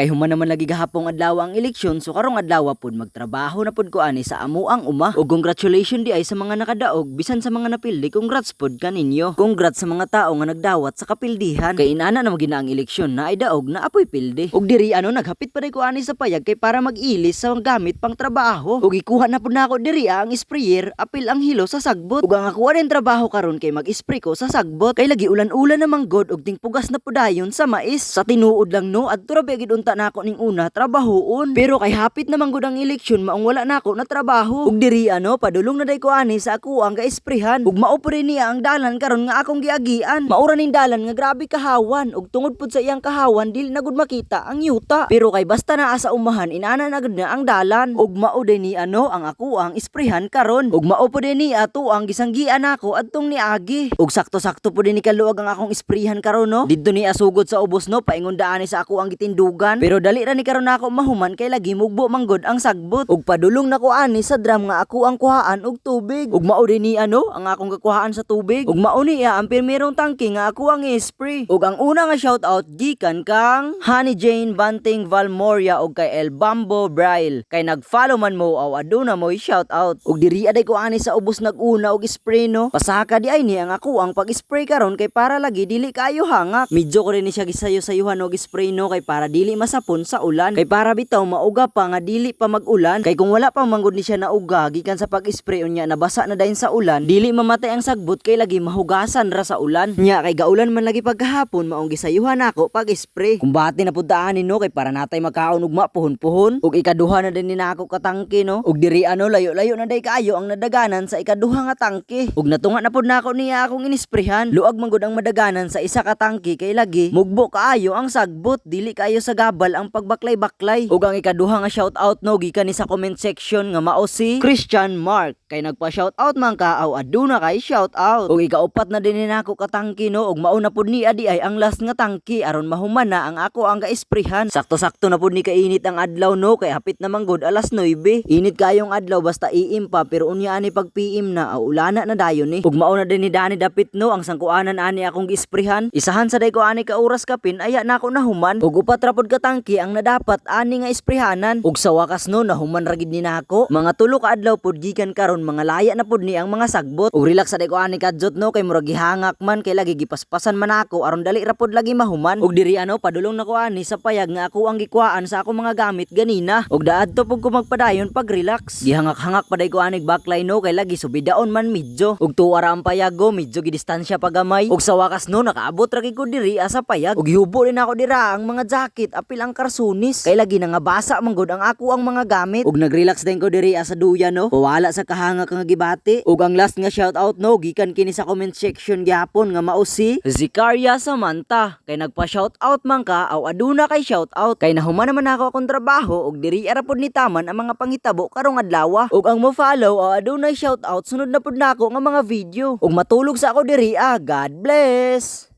Kay human naman lagi gahapong adlaw ang eleksyon so karong adlaw pod magtrabaho na pod ko ani sa amo ang uma. O congratulations di ay sa mga nakadaog bisan sa mga napildi congrats pod kaninyo. Congrats sa mga tao nga nagdawat sa kapildihan. Kay inana na magina ang eleksyon na ay daog na apoy pildi. Og diri ano naghapit pa ko ani sa payag kay para mag-ilis sa gamit pang trabaho. Og ikuha na pod nako diri ah, ang sprayer apil ang hilo sa sagbot. Ug ang ako rin trabaho karon kay mag-spray ko sa sagbot. Kay lagi ulan-ulan namang god og tingpugas na pudayon sa mais. Sa tinuod lang no adto ra gid unta nako ning una trabahoon. Pero kay hapit namang gud ang eleksyon maong wala nako na trabaho. Ug diri ano padulong na day ko ani sa ako ang gaisprehan. Ug mao pa rin niya ang dalan karon nga akong giagian. Maura ning dalan nga grabe kahawan ug tungod pud sa iyang kahawan dili na gud makita ang yuta. Pero kay basta naa sa umahan inana na gud na ang dalan. Ug mao ni ano ang ako ang isprehan karon. Ug mao ni ato ang gisanggian nako adtong ni Agi. Ug sakto-sakto din ni kaluwag ang akong isprehan karon no. Didto ni asugod sa ubos no paingon daani sa ako ang gitindugan. Pero dali ra ni karon nako mahuman kay lagi mugbo manggod ang sagbot. Ug padulong nako ani sa drum nga ako ang kuhaan og tubig. Ug mao ni ano ang akong gakuhaan sa tubig. Ug mao niya ang pirmirong tangke nga ako ang i-spray. Ug ang una nga shout out gikan kang Honey Jane Banting Valmoria ug kay El Bambo Braille. Kay nag-follow man mo aw aduna mo shout out. Ug diri aday ko ani sa ubos nag-una og spray no. Pasaka di ay ni ang ako ang pag-spray karon kay para lagi dili kayo hangak. Medyo ko rin ni siya gisayo-sayuhan og spray no kay para dili masapon sa ulan. Kay para bitaw mauga pa nga dili pa mag-ulan. Kay kung wala pa manggod ni siya na uga gikan sa pag-spray unya nabasa na dayon sa ulan, dili mamatay ang sagbot kay lagi mahugasan ra sa ulan. Nya kay gaulan man lagi pagkahapon maong gisayuhan ako pag-spray. Kung bati na pudaan no kay para natay makaon ug mapuhon-puhon. Ug ikaduha na din ni nako katangke no. Ug diri ano layo-layo na day kaayo ang nadaganan sa ikaduha nga tangke. Ug natunga na pud nako niya akong inisprehan. Luag man gud ang madaganan sa isa ka tangke kay lagi mugbo kaayo ang sagbot dili kaayo sa gabal ang pagbaklay-baklay. Ug ang ikaduha nga shout out no gikan ni sa comment section nga mao si Christian Mark kay nagpa shout out man ka aw aduna kay shout out. Ug ikaupat na din nako ka tangke no ug mao na pud ni adi ay ang last nga tangke aron mahuman na ang ako ang gaisprehan. Sakto-sakto na pud ni kainit ang adlaw no kay hapit na manggod alas 9. Init kayong adlaw basta iim pa pero unya ani pag PM na aw ulana na dayon ni. Ug mao na din ni Dani dapit no ang sangkuanan ani akong giisprehan. Isahan sa day ko ani ka oras kapin aya na ako nahuman. Ug upat ra pud ka tangke ang nadapat ani nga isprehanan. Ug sa wakas no nahuman ra gid ni nako. Mga tulo ka adlaw pud gikan karon mga laya na pud ni ang mga sagbot. Ug relax sa ko ani kadjot no kay murag gihangak man kay lagi gipaspasan man ako aron dali ra pud lagi mahuman. Ug diri ano padulong na ko ani sa payag nga ako ang gikuhaan sa ako mga gamit ganina. Ug daadto pud ko magpadayon pag relax. Gihangak-hangak pa day ko ani backline no kay lagi subidaon man medyo. Ug tuwa ra ang payago medyo gidistansya pa gamay. Ug sa wakas no nakaabot ra ko diri asa payag. Ug hiubo rin ako dira ang mga jacket apil ang karsunis. Kay lagi na nga basa ang ako ang mga gamit. Ug nag-relax din ko diri asa duya no. Pawala sa kahangak nga gibati. Ug ang last nga shout out no gikan kini sa comment section gyapon nga mao si Zikaria Samantha. Kay nagpa shout out man ka aw aduna kay shout out. Kay nahuman naman ako akong trabaho ug diri ara pod ni taman ang mga pangitabo karong adlaw. Ug ang mo follow aw aduna shout out sunod na pod nako nga mga video. Ug matulog sa ako diri ah. God bless.